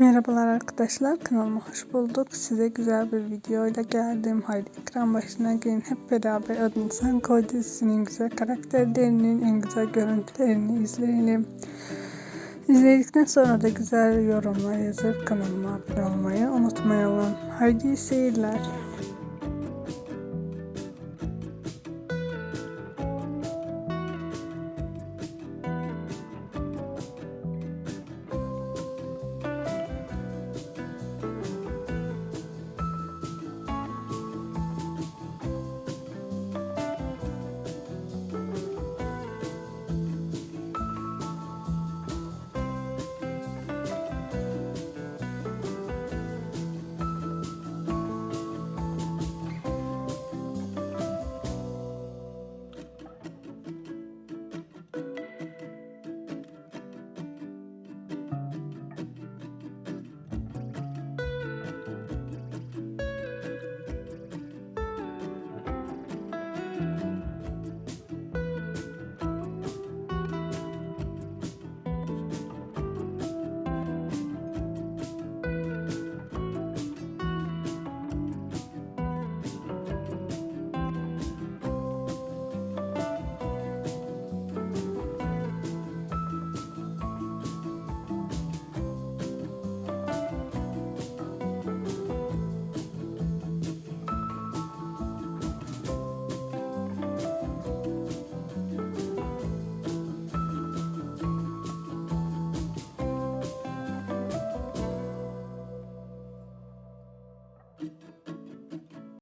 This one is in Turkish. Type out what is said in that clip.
Merhabalar arkadaşlar kanalıma hoş bulduk. Size güzel bir videoyla geldim. Haydi ekran başına gelin hep beraber Adını Sen güzel karakterlerinin en güzel görüntülerini izleyelim. İzledikten sonra da güzel yorumlar yazıp kanalıma abone olmayı unutmayalım. Haydi seyirler.